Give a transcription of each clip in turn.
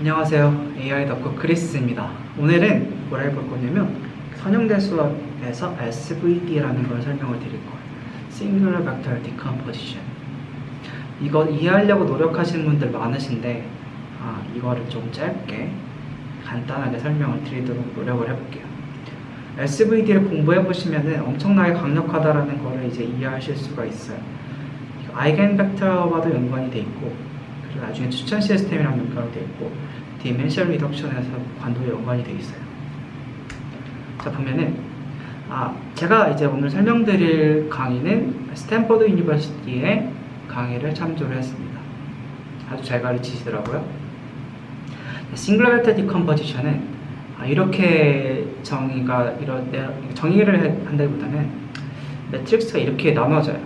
안녕하세요. AI 덕후 크리스입니다. 오늘은 뭘 해볼 거냐면 선형대 수학에서 SVD라는 걸 설명을 드릴 거예요. Singular Vector Decomposition. 이거 이해하려고 노력하시는 분들 많으신데 아, 이거를 좀 짧게 간단하게 설명을 드리도록 노력을 해볼게요. SVD를 공부해 보시면은 엄청나게 강력하다라는 거를 이제 이해하실 수가 있어요. 아이겐 벡터와도 연관이 돼 있고 나중에 추천 시스템이랑 돼 있고 디멘션 리덕션에서 관도 연관이 돼 있어요. 자 보면은 아 제가 이제 오늘 설명드릴 강의는 스탠퍼드 유니버시티의 강의를 참조를 했습니다. 아주 잘 가르치시더라고요. 벡터 디컴포지션은 아, 이렇게 정의가 이런 정의를 해- 한다기보다는 매트릭스가 이렇게 나눠져요.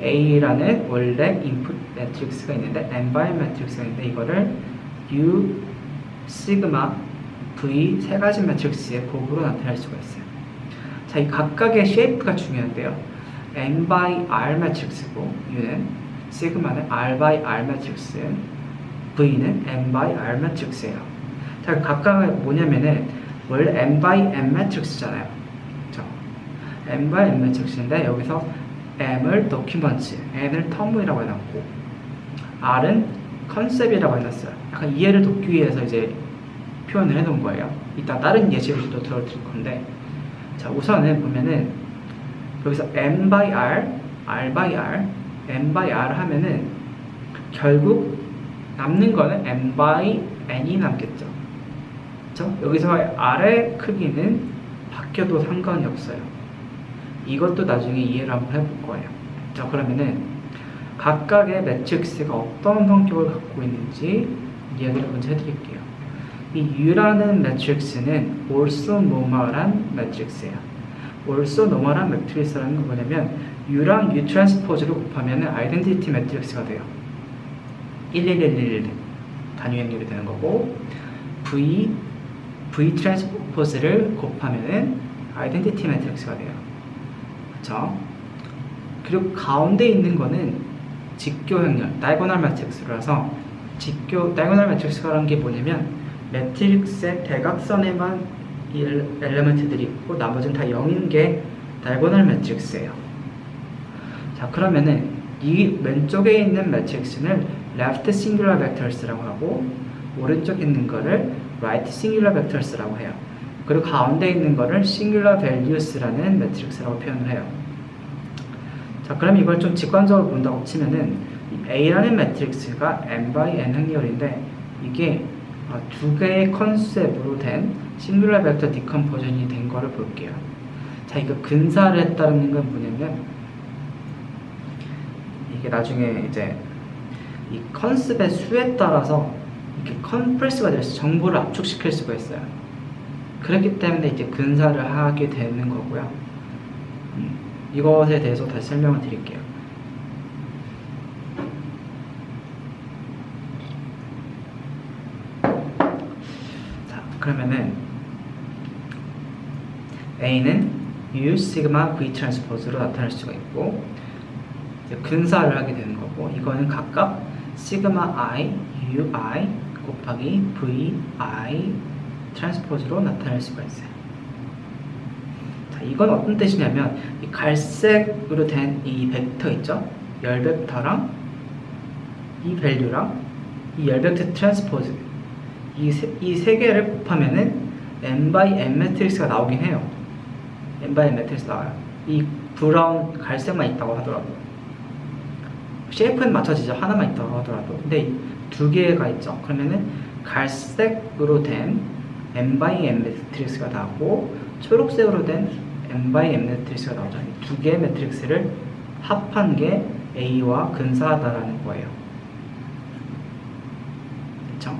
A라는 원래 인풋 매트릭스가 있는데 n바이 매트릭스가 있는데 이거를 U, 시그마, V 세 가지 매트릭스의 곱으로 나타낼 수가 있어요. 자, 이 각각의 쉐이프가 중요한데요. n by r 매트릭스고 U는 시그마는 r by r 매트릭스, V는 n by r 매트릭스예요. 자, 각각 뭐냐면은 원래 n by n 매트릭스잖아요. 그렇죠? n by n 매트릭스인데 여기서 m을 도큐먼트, n을 터무이라고 해놨고 r은 컨셉이라고 해놨어요. 약간 이해를 돕기 위해서 이제 표현을 해놓은 거예요. 이따 다른 예시를 또 들어드릴 건데 자 우선은 보면은 여기서 m by r, r by r, m by r 하면은 결국 남는 거는 m by n이 남겠죠. 그렇죠? 여기서 r의 크기는 바뀌어도 상관이 없어요. 이것도 나중에 이해를 한번 해볼 거예요. 자 그러면은 각각의 매트릭스가 어떤 성격을 갖고 있는지 이야기를 먼저 해드릴게요. 이 U라는 매트릭스는 normal한 매트릭스예요. normal한 매트릭스라는 건 뭐냐면 U랑 U 트랜스포즈를 곱하면 아이덴티티 매트릭스가 돼요. 11111 단위 행렬이 되는 거고 V V 트랜스포즈를 곱하면 아이덴티티 매트릭스가 돼요. 그렇죠? 그리고 가운데 있는 거는 직교 행렬, 다이고널 매트릭스라서 직교 다이고널 매트릭스라는 게 뭐냐면 매트릭스의 대각선에만 이 엘- 엘리먼트들이 있고 나머지는 다 0인 게 다이고널 매트릭스예요. 자 그러면은 이 왼쪽에 있는 매트릭스는 left singular vectors라고 하고 오른쪽에 있는 거를 right singular vectors라고 해요. 그리고 가운데 있는 거를 singular values라는 매트릭스라고 표현을 해요. 자, 그럼 이걸 좀 직관적으로 본다고 치면은 이 A라는 매트릭스가 n by n 행렬인데 이게 어, 두 개의 컨셉으로 된 싱글러 벡터 디컴포전이 된 거를 볼게요. 자, 이거 근사를 했다는 건 뭐냐면 이게 나중에 이제 이 컨셉의 수에 따라서 이렇게 컴프레스가 돼서 정보를 압축시킬 수가 있어요. 그렇기 때문에 이제 근사를 하게 되는 거고요. 음, 이것에 대해서 다시 설명을 드릴게요. 자, 그러면은 A는 U 시그마 V 트랜스포즈로 나타낼 수가 있고 근사를 하게 되는 거고 이거는 각각 시그마 I, UI 곱하기 VI 트랜스포즈로 나타낼 수가 있어요. 자, 이건 어떤 뜻이냐면 이 갈색으로 된 이 벡터 있죠? 열 벡터랑 이 밸류랑 이 열 벡터 트랜스포즈 이세 개를 곱하면은 n by n 매트릭스가 나오긴 해요. n by n 매트릭스 나와요. 이 브라운 갈색만 있다고 하더라도 쉐이프는 맞춰지죠. 하나만 있다고 하더라도 근데 두 개가 있죠. 그러면은 갈색으로 된 n by n 매트릭스가 나오고 초록색으로 된 n by n 매트릭스가 나오죠. 이두 개의 매트릭스를 합한 게 A와 근사하다라는 거예요. 그렇죠?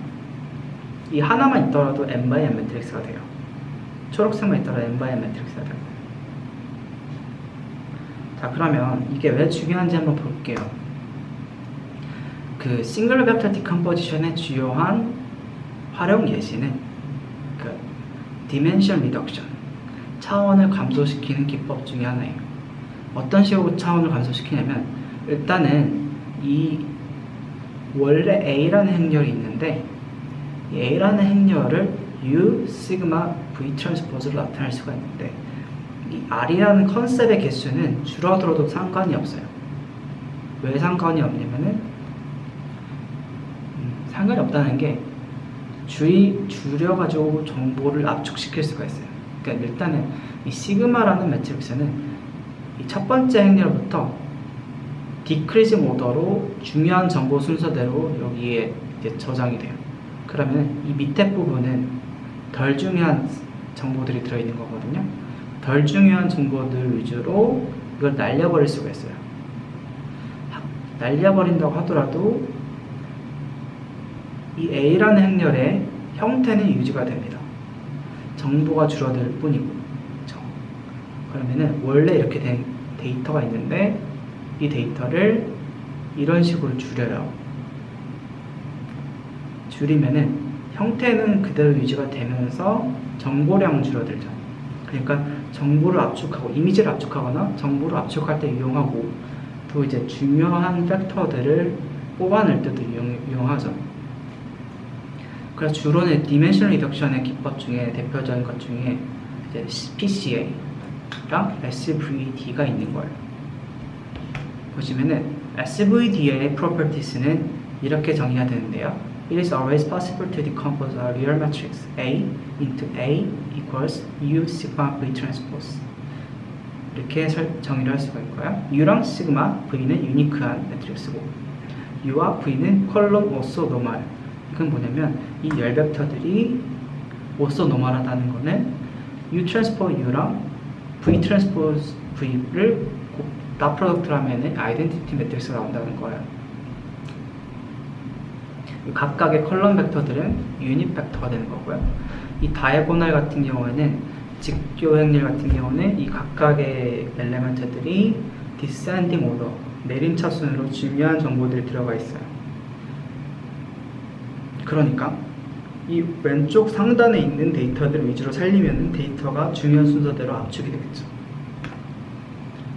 이 하나만 있더라도 n by n 매트릭스가 돼요. 초록색만 있더라도 n by n 매트릭스가 돼요. 자 그러면 이게 왜 중요한지 한번 볼게요. 그 싱글러 벡터 디컴포지션의 주요한 활용 예시는 그 디멘션 리덕션 차원을 감소시키는 기법 중에 하나예요. 어떤 식으로 차원을 감소시키냐면 일단은 이 원래 A라는 행렬이 있는데 이 A라는 행렬을 U, 시그마, V 트랜스포즈로 나타낼 수가 있는데 이 R이라는 컨셉의 개수는 줄어들어도 상관이 없어요. 왜 상관이 없냐면은 음, 상관이 없다는 게 줄이 줄여가지고 정보를 압축시킬 수가 있어요. 그러니까 일단은 이 시그마라는 매트릭스는 이 첫 번째 행렬부터 디크리징 오더로 중요한 정보 순서대로 여기에 저장이 돼요. 그러면 이 밑에 부분은 덜 중요한 정보들이 들어있는 거거든요. 덜 중요한 정보들 위주로 이걸 날려버릴 수가 있어요. 하- 날려버린다고 하더라도 이 A라는 행렬의 형태는 유지가 됩니다. 정보가 줄어들 뿐이고. 그렇죠? 그러면은 원래 이렇게 된 데이터가 있는데 이 데이터를 이런 식으로 줄여요. 줄이면은 형태는 그대로 유지가 되면서 정보량은 줄어들죠. 그러니까 정보를 압축하고 이미지를 압축하거나 정보를 압축할 때 이용하고 또 이제 중요한 팩터들을 뽑아낼 때도 이용, 이용하죠. 그래서 주로는 디멘션 리덕션의 기법 중에 대표적인 것 중에 이제 PCA랑 SVD가 있는 거예요. 보시면은 SVD의 properties는 이렇게 정의가 되는데요. It is always possible to decompose a real matrix A into A equals U sigma V transpose. 이렇게 설- 정의를 할 수가 있고요. U랑 시그마 V는 유니크한 매트릭스고 U와 V는 컬럼 오소 노멀. 이건 뭐냐면 이 열 벡터들이 오소노멀하다는 거는 U 트랜스포 U랑 V 트랜스포즈 V를 다 프로덕트로 하면은 아이덴티티 매트릭스가 나온다는 거예요. 이 각각의 컬럼 벡터들은 유닛 벡터가 되는 거고요. 이 다이아고널 같은 경우에는 직교 행렬 같은 경우는 이 각각의 엘레멘트들이 디센딩 오더 내림차 순으로 중요한 되이 들어가 있어요. 그러니까 이 왼쪽 상단에 있는 데이터들 위주로 살리면 데이터가 중요한 순서대로 압축이 되겠죠.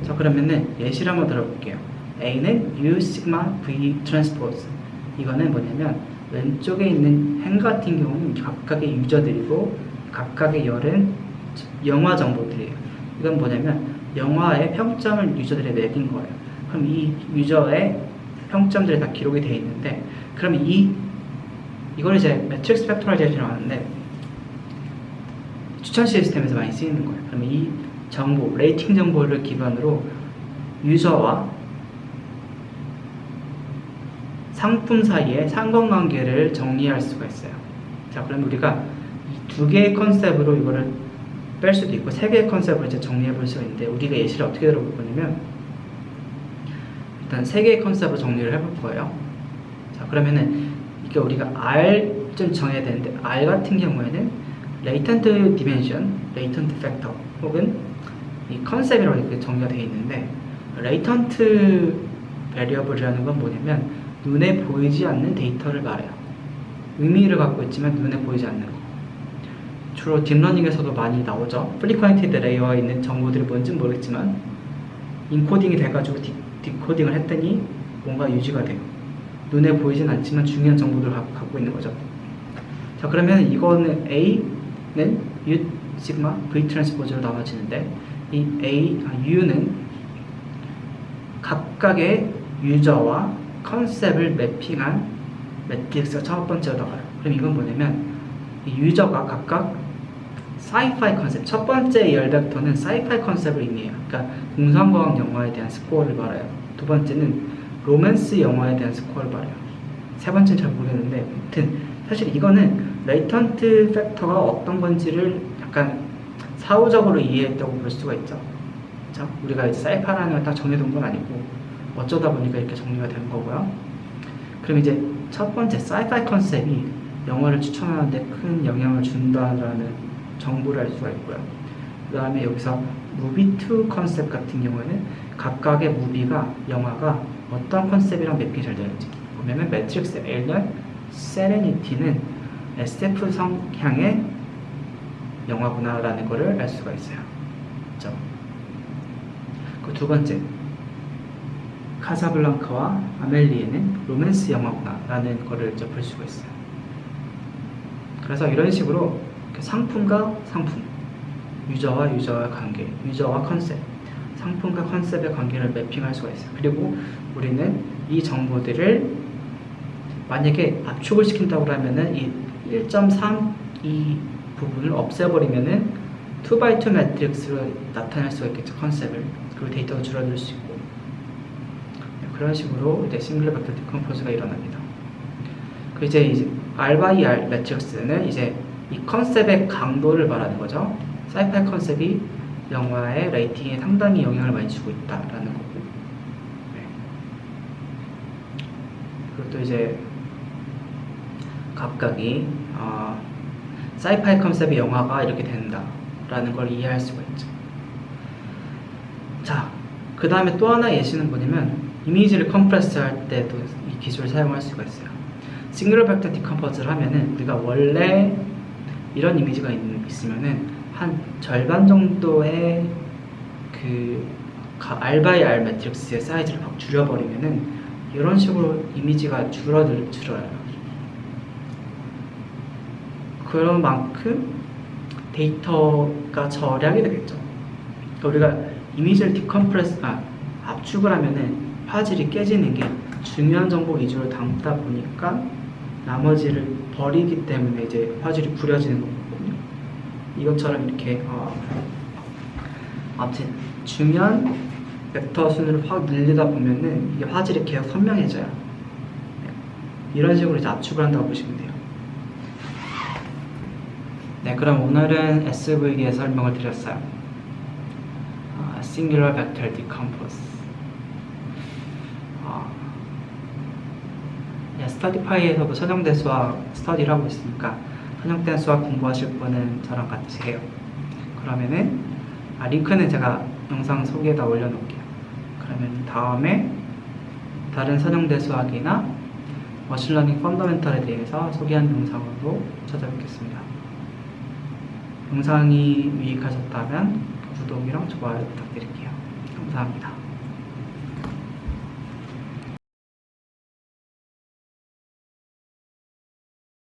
자 그러면은 예시를 한번 들어볼게요. A는 U sigma V transpose. 이거는 뭐냐면 왼쪽에 있는 행 같은 경우는 각각의 유저들이고 각각의 열은 영화 정보들이에요. 이건 뭐냐면 영화의 평점을 유저들에 매긴 거예요. 그럼 이 유저의 평점들이 다 기록이 되어 있는데 그럼 이 이걸 이제 매트릭스 팩토라이제이션이라고 하는데 추천 시스템에서 많이 쓰이는 거예요. 그러면 이 정보, 레이팅 정보를 기반으로 유저와 상품 사이의 상관관계를 정리할 수가 있어요. 자, 그럼 우리가 이두 개의 컨셉으로 이거를 뺄 수도 있고 세 개의 컨셉으로 이제 정리해 볼 수가 있는데 우리가 예시를 어떻게 들어볼 거냐면 일단 세 개의 컨셉으로 정리를 해볼 거예요. 자, 그러면은 이게 우리가 R 좀 정해야 되는데 R 같은 경우에는 latent dimension, latent factor 혹은 이 컨셉이라고 이렇게 정의가 되어 있는데 latent variable이라는 건 뭐냐면 눈에 보이지 않는 데이터를 말해요. 의미를 갖고 있지만 눈에 보이지 않는 거. 주로 딥러닝에서도 많이 나오죠. 프리퀄리티드 레이어에 있는 정보들이 뭔지 모르겠지만 인코딩이 돼가지고 디, 디코딩을 했더니 뭔가 유지가 돼요. 눈에 보이진 않지만 중요한 정보들을 갖고, 있는 거죠. 자 그러면 이거는 A는 U 시그마 V 트랜스포즈로 나눠지는데 이 A 아, U는 각각의 유저와 컨셉을 매핑한 매트릭스가 첫 번째로 나가요. 그럼 이건 뭐냐면 이 유저가 각각 사이파이 컨셉 첫 번째 열 벡터는 사이파이 컨셉을 의미해요. 그러니까 공상과학 영화에 대한 스코어를 말해요. 두 번째는 로맨스 영화에 대한 스코어를 말해요. 세 번째는 잘 모르겠는데 아무튼 사실 이거는 레이턴트 팩터가 어떤 건지를 약간 사후적으로 이해했다고 볼 수가 있죠. 그렇죠? 우리가 이제 사이파라는 걸 딱 정해둔 건 아니고 어쩌다 보니까 이렇게 정리가 된 거고요. 그럼 이제 첫 번째 사이파이 컨셉이 영화를 추천하는데 큰 영향을 준다라는 정보를 알 수가 있고요. 그 다음에 여기서 무비2 컨셉 같은 경우에는 각각의 무비가 영화가 어떤 컨셉이랑 매핑이 잘 되는지 보면은 매트릭스 앨런 세레니티는 SF 성향의 영화구나라는 거를 알 수가 있어요. 그렇죠? 그 두 번째 카사블랑카와 아멜리에는 로맨스 영화구나라는 이제 볼 수가 있어요. 그래서 이런 식으로 그 상품과 상품, 유저와 유저의 관계, 유저와 컨셉, 상품과 컨셉의 관계를 매핑할 수가 있어요. 그리고 우리는 이 정보들을 만약에 압축을 시킨다고 하면은 이 1.3이 부분을 없애버리면은 2x2 매트릭스로 나타낼 수가 있겠죠 컨셉을 그리고 데이터가 줄어들 수 있고 네, 그런 식으로 이제 싱글 벡터 디컴포즈가 일어납니다. 그 이제 이제 R by R 매트릭스는 이제 이 컨셉의 강도를 말하는 거죠. 사이파이 컨셉이 영화의 레이팅에 상당히 영향을 많이 주고 있다라는 거고. 네. 그리고 또 이제 각각이 어, 사이파이 컨셉의 영화가 이렇게 된다라는 걸 이해할 수가 있죠. 자, 그 다음에 또 하나 예시는 뭐냐면 이미지를 컴프레스 할 때도 이 기술을 사용할 수가 있어요. 싱글 벡터 디컴포즈를 하면은 우리가 원래 이런 이미지가 있, 있으면은 한 절반 정도의 그 by R 매트릭스의 사이즈를 확 줄여버리면은 이런 식으로 이미지가 줄어들 줄어요. 그런 만큼 데이터가 절약이 되겠죠. 그러니까 우리가 이미지를 디컴프레스, 아, 압축을 하면은 화질이 깨지는 게 중요한 정보 위주로 담다 보니까 나머지를 버리기 때문에 이제 화질이 구려지는 거거든요. 이것처럼 이렇게 어, 아무튼 중요한 벡터 순위를 확 늘리다 보면은 이게 화질이 계속 선명해져요. 네. 이런 식으로 이제 압축을 한다고 보시면 돼요. 네, 그럼 오늘은 SVD의 설명을 드렸어요. 아, Singular Vector Decompose. 아, 네, 스터디파이에서도 선형대 수학 스터디를 하고 있으니까 선형대 수학 공부하실 분은 저랑 같이 해요. 그러면은 아, 링크는 제가 영상 소개에다 올려놓을게요. 그러면 다음에 다른 선형대 수학이나 머신러닝 펀더멘털에 대해서 소개한 영상으로 찾아뵙겠습니다. 영상이 유익하셨다면 구독이랑 좋아요 부탁드릴게요. 감사합니다.